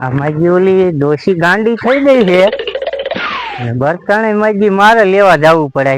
આ માજી ઓલી દોશી ગાંડી થઈ ગઈ છે. બરતાણે માજી મારે લેવા જવું પડે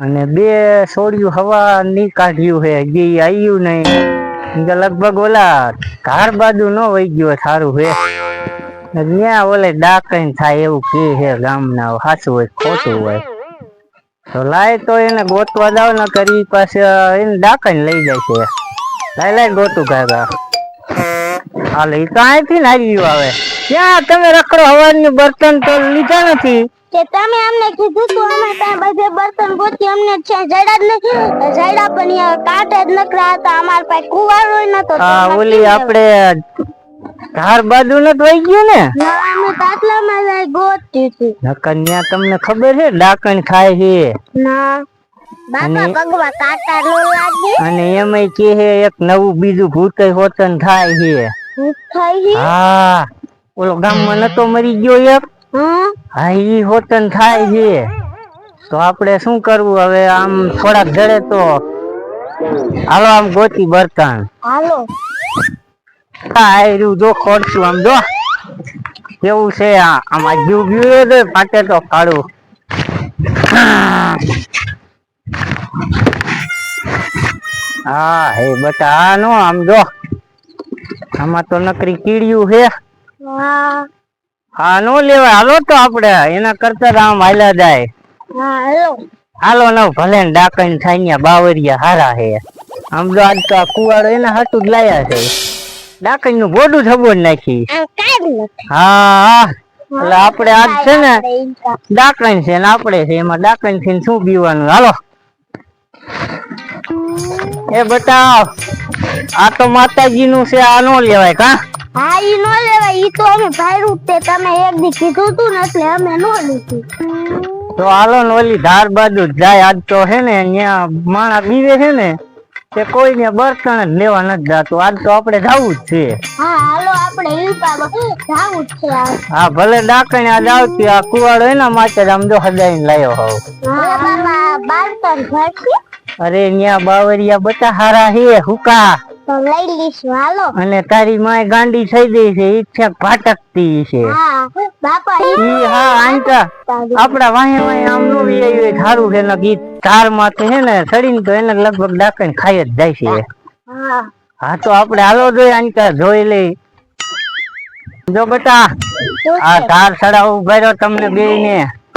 અને બે સોડિયું હવા ની કાઢ્યું છે જે આવ્યું નહીં. લગભગ ઓલા ધાર બાજુ ન વહી ગયો સારું છે. ત્યાં ઓલે ડાકણ થાય એવું કે છે ગામના સાચું હોય ખોટું હોય. તો લાય તો એને ગોતવા જાવ ને કરી પાસે એને ડાકણ લઈ જાય છે. લાય લાય ગોતું કાકા. હાલે તો અહીંથી ને આવી ક્યાં તમે રખડો હવાની બર્તન તો લીધા નથી. કે તમે અમને કીધું તો અમે ત્યાં બધે બર્તન ગોતી અમને છે જડા જ નથી. જડા પણ કાંઠે જ નકરા હતા અમાર પાસે કુવારો નતો આ ઓલી આપણે ધાર બાજુ ન વહી ગયું ને? ના અમે તાતલામાં જઈ ગોતી હતી. નકન્યા તમને ખબર છે ડાકણ ખાય છે ના બાપા અને- પગમાં કાંટા નો લાગે. અને એમાંય કે એક નવું બીજું ભૂત હોતન થાય છે હા. ઓલો ગામમાં નતો મરી ગયો એક. હા હા ઈ હોતન થાય છે. તો આપણે શું કરવું હવે? આમ થોડાક જડે તો. હાલો આમ ગોતી બર્તન. હાલો. હા આયરું જો ખોડશું આમ જો. કેવું છે આ? આમાં જીવ ગયું છે પાટે તો કાઢું હા હે બટા આ નો આમ જો. આમાં તો નકરી કીડિયું હે. હા નો લેવાય. હાલો તો આપણે એના કરતા આમ હાલ્યા જાય. હાલો. ન ભલે ડાકણ થાય બાવરિયા હારા હે આમ તો આજ તો આ કુવાડો એના હાટું જ લાયા છે. ડાકણનું બોડું થબો નાખી. હા એટલે આપણે આજ છે ને ડાકણ છે ને આપણે છે. એમાં ડાકણ છે શું પીવાનું? હાલો. એ બતાવ. આ તો માતાજી નું છે આ નો લેવાય કા? હા ઈ નો લેવાય. ઈ તો અમે ભાયરું તે. તમે એક દી કીધું તું ને એટલે અમે નો લીધું. તો હાલો ને ઓલી ધાર બાજુ જ જાય. આજ તો છે ને અહીંયા માણા બીવે છે ને તે કોઈ ને બર્તન જ લેવા નથી જાતું. આજ તો આપણે જવું જ છે. હા હાલો આપણે ઈંટામાં જવું જ છે હા ભલે ડાકણ આજ આવતી આ કુવાડો એના માટે આમ જો હદાઈને લાયો હોવ. હા બાળતન ભરશે અરે ન્યા બાવરિયા બતા હારા હે હુકા. તો લઈ લઈશું હાલો. અને તારી માય ગાંડી થઈ ગઈ છે ઈચ્છા ભાટકતી છે. હા બાપા ઈ હા આંટા. આપડા વાહે વાહે આમ નો વી આવ્યું થારું છે ને ગીત. ધાર માથે છે ને સડીન તો એને લગભગ ડાકણ ખાઈ જ જાય છે. હા. હા તો આપણે હાલો જોઈ આંટા જોઈ લઈ. જો બેટા આ તાર સડાવું ભર્યો તમને બે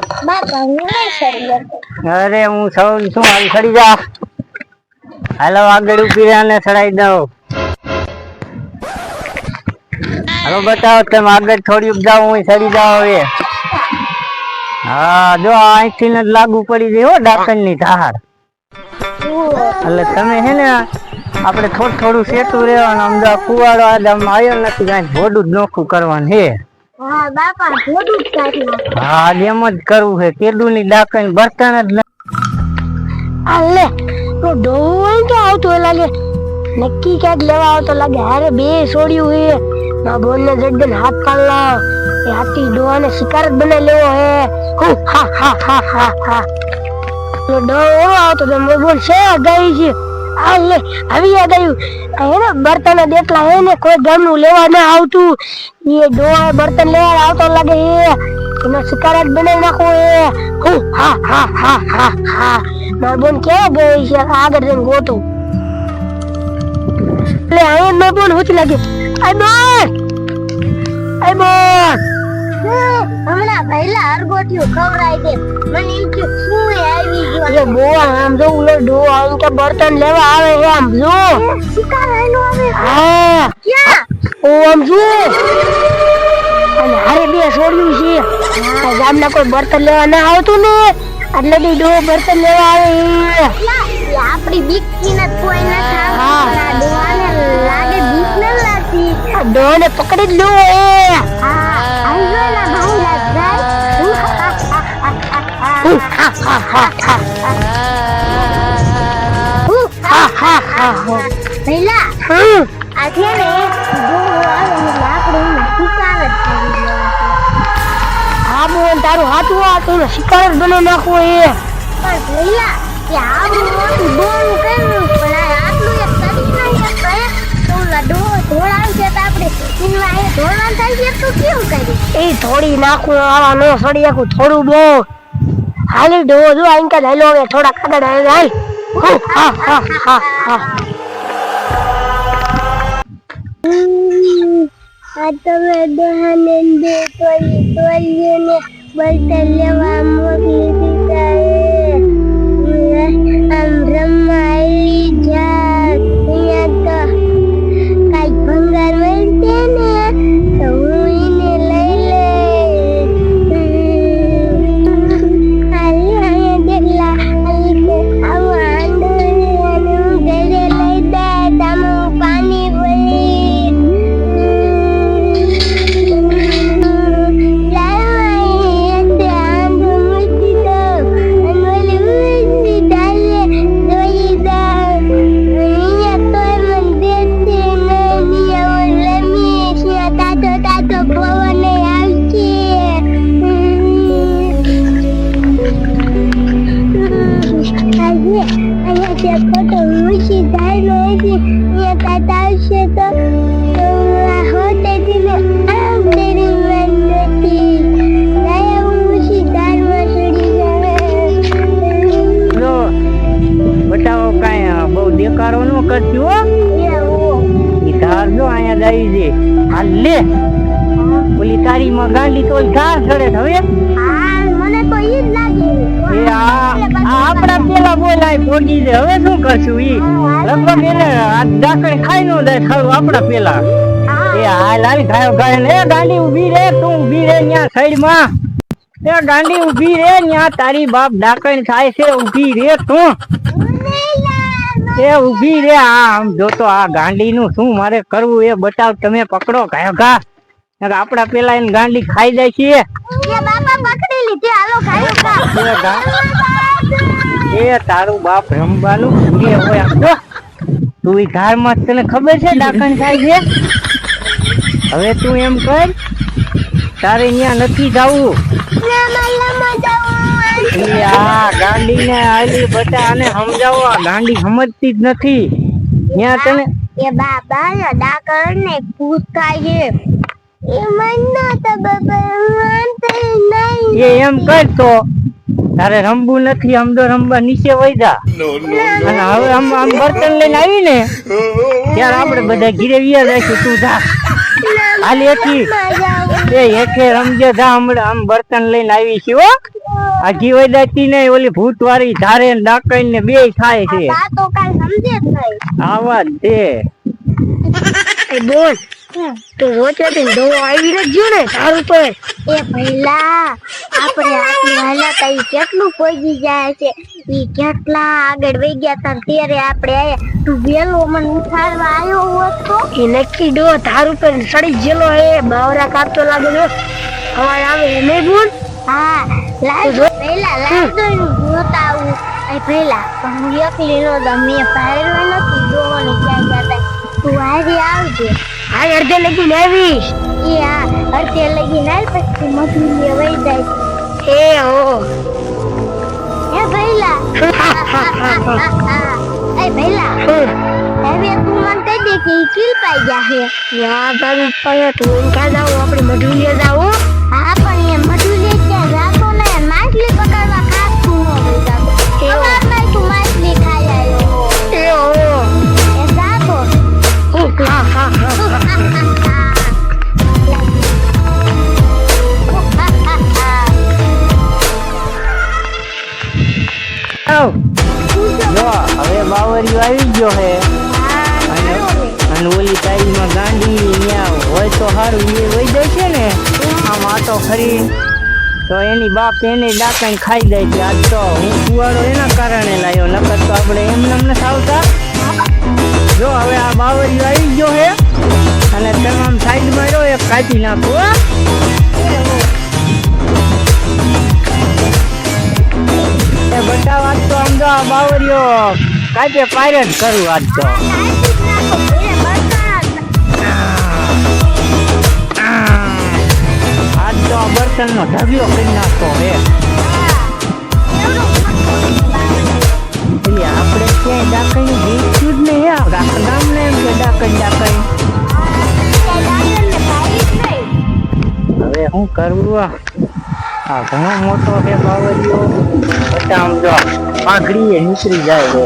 હું. અરે. હું સૌ શું હાલ સડી જા. હાલો આગળ ઊભી રહ્યા ને સડાઈ દઉં. હાલો બતાવો તમે આગળ થોડી ઉપજાવ હું સડી જાઓ હવે. હા જો અહીંથી ને જ લાગુ પડી ગઈ હો ડાકણની ધાર. એટલે તમે છે ને આપણે થોડું થોડું સેતું રહેવાનું અમદાવાદ કુવાડો આજે આમ આવ્યો નથી કાંઈ ભોડું જ નોખું કરવાનું છે હા બાપા થોડું જ કાઢી નાખો. હા એમ જ કરવું છે. કેદું ની ડાકણ બર્તન જ ન- આ લે તો તો આવતો હોય લાગે. નક્કી ક્યાંક લેવા આવતો લાગે. હારે બે છોડ્યું હે મા બોન ને જડન હાથ પાડલો એ હાથી ડોહાને શિકાર જ બનાવી લેવો હે. હું હા હા હા હા હા. તો ડો એવો આવતો તો મારો બોન છે ગઈ છે? આ લે. આવી યાદ આવ્યું આ હે ને, બર્તન જ એટલા હે ને, કોઈ ગામનું લેવા ના આવતું. એ ડોહા બર્તન લેવા આવતો લાગે એ એનો શિકાર જ બનાવી નાખો એ હું હા હા હા હા હા. મારો બોન ક્યાં ગઈ છે? આગળ જઈને ગોતો. એટલે અહીંયા મારી બોન હોતી લાગે. આઈ બોન! આઈ બોન! હમણાં પહેલા અરગોટીઓ ખવડાવી દે મને એમ કે શું આવી ગયો? અરે બોન આમ જો ઉલો ડો આમ તો બર્તન લેવા આવે છે આમ જો. શિકાર આયલો આવે? હા. ક્યાં? ઓ આમ જો અને હારે બે છોડ્યું છે. ગામના કોઈ બર્તન લેવા ના આવતું ને. એટલે દી ડો બર્તન લેવા આવે આપડી બીકથી ને કોઈ ન થાય ડોહાને લાગે બીક ન લાગતી. ડોને પકડી જ લો એ. હા શિકાર જ નાખવો એ પણ પહેલા કે આ મોટું બોન કર્યું પણ આ તો આપણે ધોળા થાય તો કેવું કરી એ થોડી નાખું, આવા નો સડી આખું થોડું બહુ. હાલી ડોવો જો આઈન કા હેલો હવે થોડા ખાડા હાલ હાલ. હા હા હા હા આ તમે દહાને દે તોલી તોલીને બર્તન લેવા મોકલી દીધા તારી ગાંડી તો ધાર ચડે હવે. મને તો ઈ જ લાગે. એ આ આ પેલા બોલાય પોગી છે હવે શું કરશું ઈ? લગભગ એને આ ખાઈ નો દે ખાવું આપણા પેલા. એ હાલ હાલ ગાયો ગાય ને ગાંડી ઊભી રે તું ઊભી રે ન્યા સાઈડમાં એ ગાંડી ઊભી રે ન્યા તારી બાપ ડાકણ થાય છે ઊભી રે તું. એ ઊભી રે આ આમ જોતો આ ગાંડી નું શું મારે કરવું એ બતાવ તમે પકડો ગાયો ઘા નકર પેલા એને ગાંડી ખાઈ જાય છે. એ પકડી લીધી. હાલો ખાયો એ તારું બાપ રમવાનું ભૂલે હોય આપતો તું ઈ ધારમાં તને ખબર છે ડાકણ થાય છે? હવે તું એમ કર તારે અહીંયા નથી જવું. એ આ ગાંડીને આલી બટા આને સમજાવો ગાંડી સમજતી જ નથી. ત્યાં તને એ બાબા ના ને ભૂત ખાય છે. એ મન તો બાબા માનતે નહીં એ એમ કરતો તારે રમવું નથી આમ તો રમવા નીચે વહી અને હવે આમ આમ બર્તન લઈને આવી ને ત્યારે આપણે બધા ઘીરે વિયા જઈશું તું જા. હાલી એથી એ હેઠે રમજે જા હમણાં આમ બર્તન લઈને આવી છે હો. આ જીવઈ દાતી ને ઓલી ભૂત વાળી ધારે ને ડાકણ ને બે થાય છે. તો આવા જ છે. બોલ. તું રોચે થી દો આવી ને ને તારું તો એ. પહેલા આપણે આટલી હાલત આવી કેટલું પહોંચી જાય છે? ઈ કેટલા આગળ વહી ગયા તા ત્યારે આપણે આયા. તું વેલો મને ઉઠાડવા આવ્યો હોત તો? એ નક્કી ડો તારું પર સડી જેલો એ બાવરા કાપતો લાગે જો અવાજ આવે એ નહીં બોલ હા લાવ પહેલા લાવ જોતા આવું. એ પહેલા પણ હું એકલી નો દમે પાયરો નથી જોવાની ક્યાં ગયા તું હારી આવજે. હા અડધે લગી આવીશ. એ હા અડધે લગી આવ પછી મજૂરી વહી જાય. એ હો. એ ભૈલા. એ ભૈલા. હવે તું મને કહી દે કે કિલ પાઈ ગયા છે યા તારું પાયા તું કા જાવ આપણે મજૂરી જાવ ખરી. તો એની બાપ એને ડાકણ ખાઈ દે છે. આજ તો હું કુવાડો એના કારણે લાવ્યો નકર તો આપણે એમને એમને આવતા. જો હવે આ બાવરિયો આવી ગયો હે. અને તમામ સાઈડમાં રહ્યો, એક કાઢી નાખો. એ બતાવ આજ તો આમ તો આ બાવરિયો કાચે પાયરે જ કરું આજ તો. આ બર્તનનો ઢગલો કરી નાખો હે આપણે ક્યાંય ડાકણી જીતું જ નહીં આ ગામને એમ કે ડાકણ ડાકણ શું કરવું આ? આ ઘણો મોટો છે બાવળિયો બધા આમ જો પાઘડીએ નીકળી જાય છે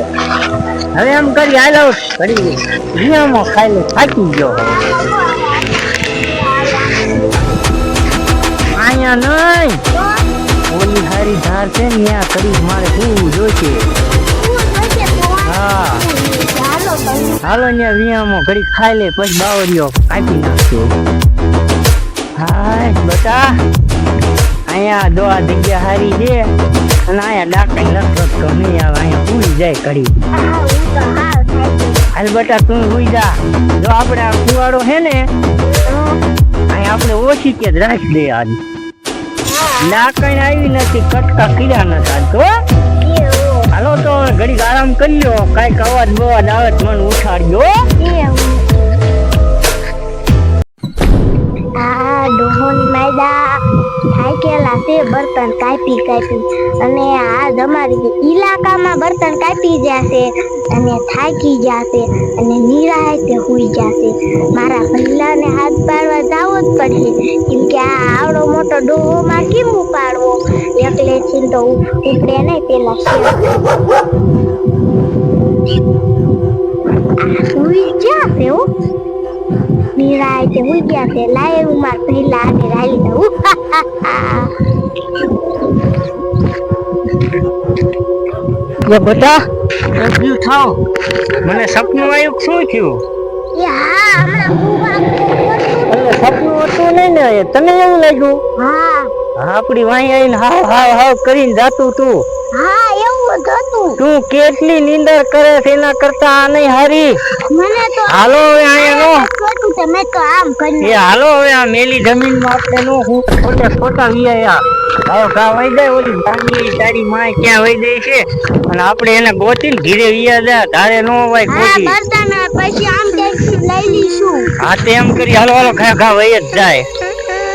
હવે એમ કરી, હાલો ઘડી નિયમો ખાઈ લે થાકી ગયો હવે અહીંયા નહીં. ઓલી હારી ધાર છે ને, ત્યાં કરી મારે શું જોઈશે. હા. હાલો અહીંયા વિયામો ઘડી ખાઈ લે, પછી બાવરીઓ કાપી નાખજો. હાય, બટા. અહીંયા દો આ જગ્યા હારી છે. અને અહીંયા ડાકઈ લખત તો નહીં આવે, અહીંયા પૂરી જાય કડી હાલ બટા, તું હુઈ જા. જો આપણે આ કુવાડો છે ને, અહીંયા આપણે ઓછી કે જ રાખી દે આજ ડાકણ આવી નથી, કટકા કર્યા નતા તો હાલો તો ઘડીક આરામ કરી લો કાંઈક અવાજ બવાજ આવે મને ઉઠાડજો આ ડોહોની માયદા. થાકેલા છે બર્તન કાપી કાપી. અને આજ અમારી ઇલાકામાં બર્તન કાપી જશે, અને થાકી જશે, અને નિરાયતે હોઈ જશે. મારા પહેલાને હાથ પાડવા જાવો જ પડશે કેમ કે આ આવડો મોટો ડોહોમાં કેમ ઉપાડવો? એકલે છે તો ઉપડે નહીં પેલા શેર. આ હુઈ ક્યાં છે હો મીરા તે હુઈ ગયા છે લાય હું માર પહેલા આને રાલી દઉં એ બટા રજ્યુ થાવ મને સપનું આવ્યું શું થયું? હા સપનું હતું નહીં ને તને એવું લાગ્યું? હા. આપડી વાઈ આવીને હાવ હાવ હાવ કરીને જાતું તું. હા એવું તું કેટલી નીંદર કરે છે એના કરતા આ નહીં હારી. મને તો હાલો હવે અહીંયા નો તમે તો આમ એ હાલો હવે આ મેલી જમીનમાં આપણે નો હું ખોટા ખોટા વિયા હવે કા વહી જાય ઓલી ગાંડી તારી માય ક્યાં વહી જાય છે? અને આપણે એને ગોતીને ઘીરે વિયા જાય તારે નો હોય હા ગોતી પછી આમ ટેક્સી લઈ લઈશું. હા તેમ કરી. હાલો હાલો ખા ખા વહી જ જાય.